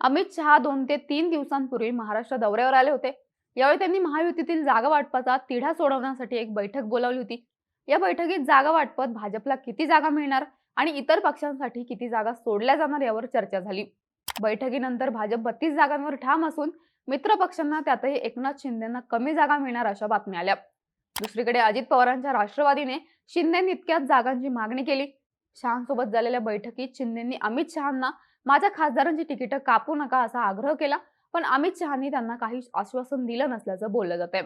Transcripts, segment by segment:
अमित शहा दोन ते तीन दिवसांपूर्वी महाराष्ट्र दौऱ्यावर आले होते. यावेळी त्यांनी महायुतीतील जागा वाटपाचा तिढा सोडवण्यासाठी एक बैठक बोलावली होती. या बैठकीत जागा वाटपत भाजपला किती जागा मिळणार आणि इतर पक्षांसाठी किती जागा सोडल्या जाणार यावर चर्चा झाली. बैठकीनंतर भाजप बत्तीस जागांवर ठाम असून मित्र पक्षांना त्यातही एकनाथ शिंदेना कमी जागा मिळणार अशा बातम्या आल्या. दुसरीकडे अजित पवारांच्या राष्ट्रवादीने शिंदे इतक्याच जागांची मागणी केली. शहांसोबत झालेल्या बैठकीत शिंदेंनी अमित शहांना माझ्या खासदारांची तिकीटं कापू नका असा आग्रह केला पण अमित शहांनी त्यांना काही आश्वासन दिलं नसल्याचं बोललं जाते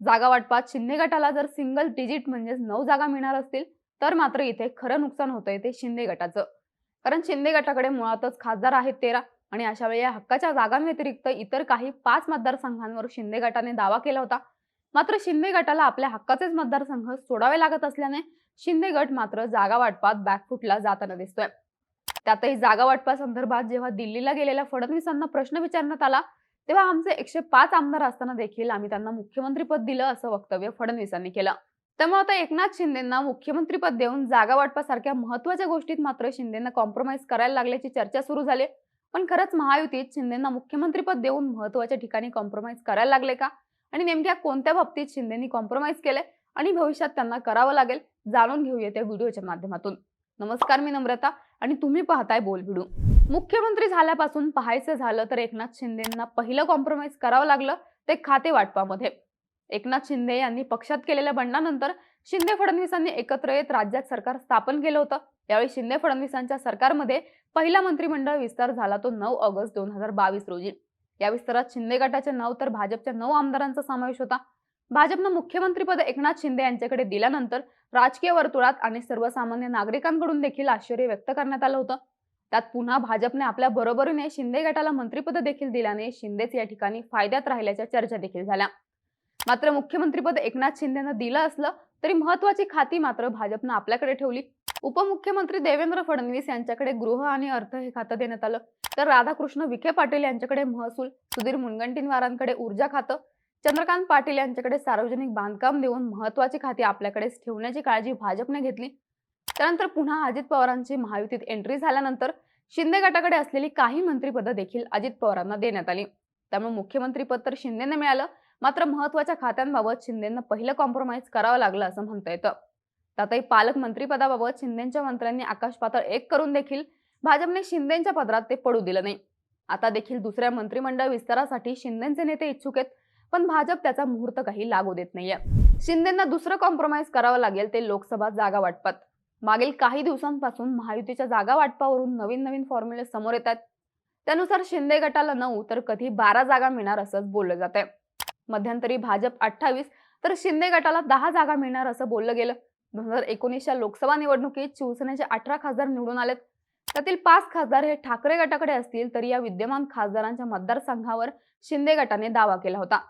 जागा वाटपात शिंदे गटाला जर सिंगल डिजिट म्हणजेच नऊ जागा मिळणार असतील तर मात्र इथे खरं नुकसान होतंय ते शिंदे गटाचं. कारण शिंदे गटाकडे मुळातच खासदार आहेत तेरा आणि अशा वेळी या हक्काच्या जागांव्यतिरिक्त इतर काही पाच मतदारसंघांवर शिंदे गटाने दावा केला होता. मात्र शिंदे गटाला आपल्या हक्काचेच मतदारसंघ सोडावे लागत असल्याने शिंदे गट मात्र जागा वाटपात बॅकफुटला जाताना दिसतोय. त्यातही जागा वाटपासंदर्भात जेव्हा दिल्लीला गेलेल्या फडणवीसांना प्रश्न विचारण्यात आला तेव्हा आमचे एकशे पाच आमदार असताना देखील आम्ही त्यांना मुख्यमंत्रीपद दिलं असं वक्तव्य फडणवीसांनी केलं. त्यामुळे आता एकनाथ शिंदेना मुख्यमंत्रीपद देऊन जागा वाटपासारख्या महत्त्वाच्या गोष्टीत मात्र शिंदेना कॉम्प्रोमाइज करायला लागल्याची चर्चा सुरू झाली. पण खरंच महायुतीत शिंदेना मुख्यमंत्रीपद देऊन महत्त्वाच्या ठिकाणी कॉम्प्रोमाइज करायला लागले का? आणि नेमक्या कोणत्या बाबतीत शिंदेनी कॉम्प्रोमाइज केले? आणि भविष्यात त्यांना करावं लागेल जाणून घेऊया त्या व्हिडिओच्या माध्यमातून. नमस्कार मी नम्रता आणि तुम्ही पाहताय बोल मुख्यमंत्री झाल्यापासून पाहायचं झालं तर एकनाथ शिंदेना पहिलं कॉम्प्रोमाइज करावं लागलं ते खाते वाटपामध्ये. एकनाथ शिंदे यांनी पक्षात केलेल्या बंडानंतर शिंदे फडणवीसांनी एकत्र येत राज्यात सरकार स्थापन केलं होतं. यावेळी शिंदे फडणवीसांच्या सरकारमध्ये पहिला मंत्रिमंडळ विस्तार झाला तो नऊ ऑगस्ट दोन हजार बावीस रोजी. या विस्तारात शिंदे गटाचे नऊ तर भाजपच्या नऊ आमदारांचा समावेश होता. भाजपनं मुख्यमंत्रीपद एकनाथ शिंदे यांच्याकडे दिल्यानंतर राजकीय वर्तुळात आणि सर्वसामान्य नागरिकांकडून देखील आश्चर्य व्यक्त करण्यात आलं होतं. त्यात पुन्हा भाजपने आपल्या बरोबरीने शिंदे गटाला मंत्रीपद देखील दिल्याने शिंदेच या ठिकाणी फायद्यात राहिल्याच्या चर्चा देखील झाल्या. मात्र मुख्यमंत्रीपद एकनाथ शिंदेनं दिलं असलं तरी महत्वाची खाती मात्र भाजपनं आपल्याकडे ठेवली. उपमुख्यमंत्री देवेंद्र फडणवीस यांच्याकडे गृह आणि अर्थ हे खातं देण्यात आलं. तर राधाकृष्ण विखे पाटील यांच्याकडे महसूल सुधीर मुनगंटीवारांकडे ऊर्जा खातं चंद्रकांत पाटील यांच्याकडे सार्वजनिक बांधकाम देऊन महत्वाची खाती आपल्याकडेच ठेवण्याची काळजी भाजपने घेतली. त्यानंतर पुन्हा अजित पवारांची महायुतीत एंट्री झाल्यानंतर शिंदे गटाकडे असलेली काही मंत्रीपदं देखील अजित पवारांना देण्यात आली. त्यामुळे मुख्यमंत्रीपद तर शिंदेने मिळालं मात्र महत्त्वाच्या खात्यांबाबत शिंदेंना पहिलं कॉम्प्रोमाइज करावं लागलं असं म्हणता येतं. त्यातही पालकमंत्रीपदाबाबत शिंदेच्या मंत्र्यांनी आकाश पातळ एक करून देखील भाजपने शिंदेच्या पदरात ते पडू दिलं नाही. आता देखील दुसऱ्या मंत्रिमंडळ विस्तारासाठी शिंदेचे नेते इच्छुक आहेत. पण भाजप त्याचा मुहूर्त काही लागू देत नाहीये. शिंदेना दुसरं कॉम्प्रोमाइज करावं लागेल ते लोकसभा जागा वाटपात. मागील काही दिवसांपासून महायुतीच्या जागा वाटपावरून नवीन नवीन फॉर्म्युले समोर येतात त्यानुसार शिंदे गटाला नऊ तर कधी बारा जागा मिळणार असंच बोललं जात आहे मध्यंतरी भाजप अठ्ठावीस तर शिंदे गटाला दहा जागा मिळणार असं बोललं गेलं. दोन हजार एकोणीसच्या लोकसभा निवडणुकीत शिवसेनेचे अठरा खासदार निवडून आलेत. त्यातील पाच खासदार हे ठाकरे गटाकडे असतील तरी या विद्यमान खासदारांच्या मतदारसंघावर शिंदे गटाने दावा केला होता.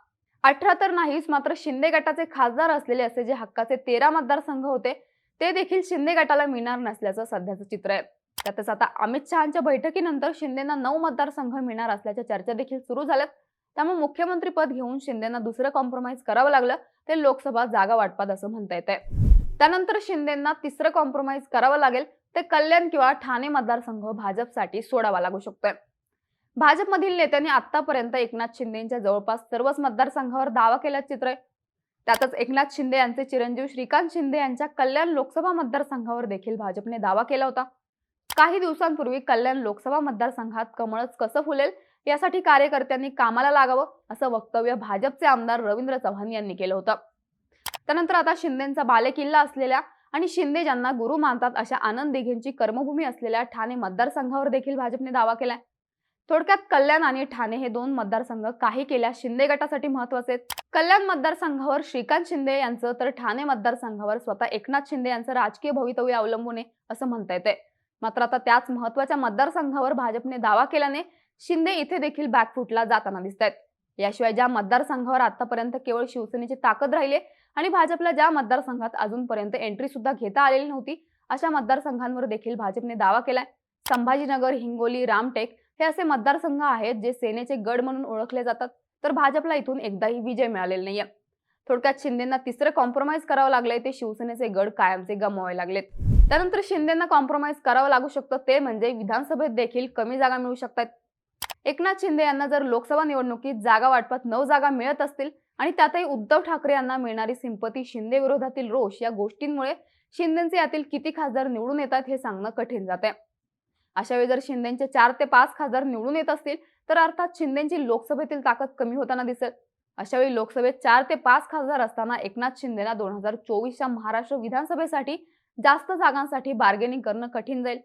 अठरा तर नाहीच मात्र शिंदे गटाचे खासदार असलेले असे जे हक्काचे तेरा मतदारसंघ होते ते देखील शिंदे गटाला मिळणार नसल्याचं सध्याचं चित्र आहे. त्यातच आता अमित शहाच्या बैठकीनंतर शिंदेना नऊ मतदारसंघ मिळणार असल्याच्या चर्चा देखील सुरू झाल्यात. त्यामुळे मुख्यमंत्री पद घेऊन शिंदेना दुसरं कॉम्प्रोमाइज करावं लागलं ते लोकसभा जागा वाटपात असं म्हणता येत आहे त्यानंतर शिंदेना तिसरं कॉम्प्रोमाइज करावं लागेल ते कल्याण किंवा ठाणे मतदारसंघ भाजपसाठी सोडावा लागू शकतोय. भाजपमधील नेत्यांनी आतापर्यंत एकनाथ शिंदेच्या जवळपास सर्वच मतदारसंघावर दावा केल्याचं चित्र आहे. त्यातच एकनाथ शिंदे यांचे चिरंजीव श्रीकांत शिंदे यांच्या कल्याण लोकसभा मतदारसंघावर देखील भाजपने दावा केला होता. काही दिवसांपूर्वी कल्याण लोकसभा मतदारसंघात कमळच कसं फुलेल यासाठी कार्यकर्त्यांनी कामाला लागावं असं वक्तव्य भाजपचे आमदार रवींद्र चव्हाण यांनी केलं होतं. त्यानंतर आता शिंदेचा बालेकिल्ला असलेल्या आणि शिंदे ज्यांना गुरु मानतात अशा आनंद दिघेंची कर्मभूमी असलेल्या ठाणे मतदारसंघावर देखील भाजपने दावा केलाय. थोडक्यात कल्याण आणि ठाणे हे दोन मतदारसंघ काही केल्या शिंदे गटासाठी महत्त्वाचे आहेत. कल्याण मतदारसंघावर श्रीकांत शिंदे यांचं तर ठाणे मतदारसंघावर स्वतः एकनाथ शिंदे यांचं राजकीय भवितव्य अवलंबून आहे असं म्हणता येते मात्र आता त्याच महत्त्वाच्या मतदारसंघावर भाजपने दावा केल्याने शिंदे इथे देखील बॅकफुटला जाताना दिसत आहेत याशिवाय ज्या मतदारसंघावर आतापर्यंत केवळ शिवसेनेची ताकद राहिले आणि भाजपला ज्या मतदारसंघात अजूनपर्यंत एंट्री सुद्धा घेता आलेली नव्हती अशा मतदारसंघांवर देखील भाजपने दावा केलाय. संभाजीनगर हिंगोली रामटेक हे असे मतदारसंघ आहेत जे सेनेचे गड म्हणून ओळखले जातात. तर भाजपला इथून एकदाही विजय मिळालेला नाहीये. थोडक्यात शिंदेना तिसरं कॉम्प्रोमाइज करावं लागलंय ते शिवसेनेचे गड कायमचे गमवावे लागलेत. त्यानंतर शिंदेना कॉम्प्रोमाइज करावं लागू शकतं ते म्हणजे विधानसभेत देखील कमी जागा मिळू शकतात. एकनाथ शिंदे यांना जर लोकसभा निवडणुकीत जागा वाटपात नऊ जागा मिळत असतील आणि त्यातही उद्धव ठाकरे यांना मिळणारी सिंपती शिंदे विरोधातील रोष या गोष्टींमुळे शिंदेचे यातील किती खासदार निवडून येतात हे सांगणं कठीण जाते अशा वेळी जर शिंदेचे चार ते पाच खासदार निवडून येत असतील तर अर्थात शिंदेची लोकसभेतील ताकद कमी होताना दिसेल. अशा वेळी लोकसभेत चार ते पाच खासदार असताना एकनाथ शिंदेना दोन हजार चोवीसच्या महाराष्ट्र विधानसभेसाठी जास्त जागांसाठी बार्गेनिंग करणं कठीण जाईल.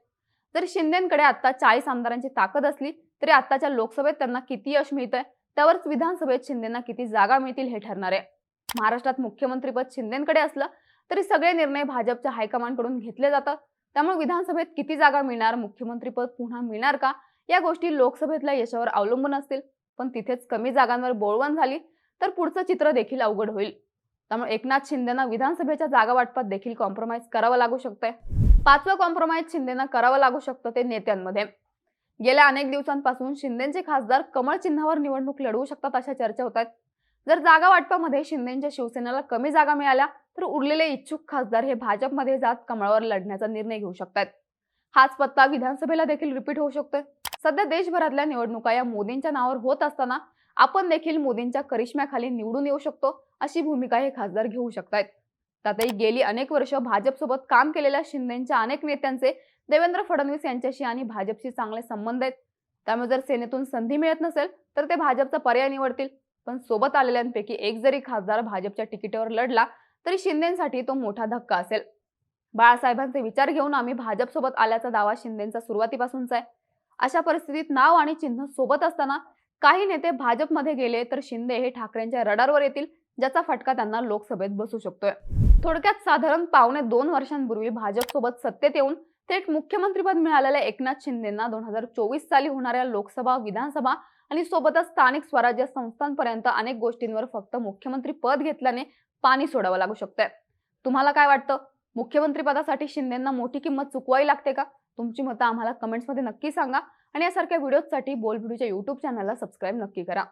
जर शिंदेकडे आता चाळीस आमदारांची ताकद असली तरी आताच्या लोकसभेत त्यांना किती यश मिळतंय? त्यावरच विधानसभेत शिंदेना किती जागा मिळतील हे ठरणार आहे. महाराष्ट्रात मुख्यमंत्रीपद शिंदेकडे असलं तरी सगळे निर्णय भाजपच्या हायकमांडकडून घेतले जातात. त्यामुळे विधानसभेत किती जागा मिळणार मुख्यमंत्रीपद पुन्हा मिळणार का? या गोष्टी लोकसभेतल्या यशावर अवलंबून असतील. पण तिथेच कमी जागांवर बोळवण झाली तर पुढचं चित्र देखील अवघड होईल. त्यामुळे एकनाथ शिंदेना विधानसभेच्या जागा वाटपात देखील कॉम्प्रोमाइज करावं लागू शकतंय. पाचवं कॉम्प्रोमाइज शिंदेना करावं लागू शकतं ते नेत्यांमध्ये. गेल्या अनेक दिवसांपासून शिंदेचे खासदार कमळ चिन्हावर निवडणूक लढवू शकतात अशा चर्चा होत आहेत. जर जागा वाटपामध्ये शिंदेच्या शिवसेनेला कमी जागा मिळाल्या तर उरलेले इच्छुक खासदार हे भाजपमध्ये जात कमळावर लढण्याचा निर्णय घेऊ शकतात. हाच पत्ता विधानसभेला देखील रिपीट होऊ शकतोय. सध्या देशभरातल्या निवडणुका या मोदींच्या नावावर होत असताना आपण देखील मोदींच्या करिश्म्याखाली निवडून येऊ शकतो अशी भूमिका हे खासदार घेऊ शकतात त्यातही गेली अनेक वर्ष भाजपसोबत काम केलेल्या शिंदेच्या अनेक नेत्यांचे देवेंद्र फडणवीस यांच्याशी आणि भाजपशी चांगले संबंध आहेत. त्यामुळे जर सेनेतून संधी मिळत नसेल तर ते भाजपचा पर्याय निवडतील. पण सोबत आलेल्यांपैकी एक जरी खासदार भाजपच्या तिकिटावर लढला तरी शिंदेसाठी तो मोठा धक्का असेल. बाळासाहेबांचे विचार घेऊन आम्ही भाजपसोबत आल्याचा दावा शिंदेचा सुरुवातीपासूनचा आहे. अशा परिस्थितीत नाव आणि चिन्ह सोबत असताना काही नेते भाजपमध्ये गेले तर शिंदे हे ठाकरेंच्या रडारवर येतील ज्याचा फटका त्यांना लोकसभेत बसू शकतोय. थोडक्यात साधारण पावणे दोन वर्षांपूर्वी भाजपसोबत सत्तेत येऊन थेट मुख्यमंत्रीपद मिळालेल्या एकनाथ शिंदेना दोन हजार चोवीस साली होणाऱ्या लोकसभा विधानसभा आणि सोबतच स्थानिक स्वराज्य संस्थांपर्यंत अनेक गोष्टींवर फक्त मुख्यमंत्री पद घेतल्याने पाणी सोडावं लागू शकतंय. तुम्हाला काय वाटतं? मुख्यमंत्री पदासाठी शिंदेना मोठी किंमत चुकवावी लागते का? तुमची मतं आम्हाला कमेंट्समध्ये नक्की सांगा आणि यासारख्या व्हिडिओजसाठी बोल व्हिडिओच्या युट्यूब चॅनलला सबस्क्राईब नक्की करा.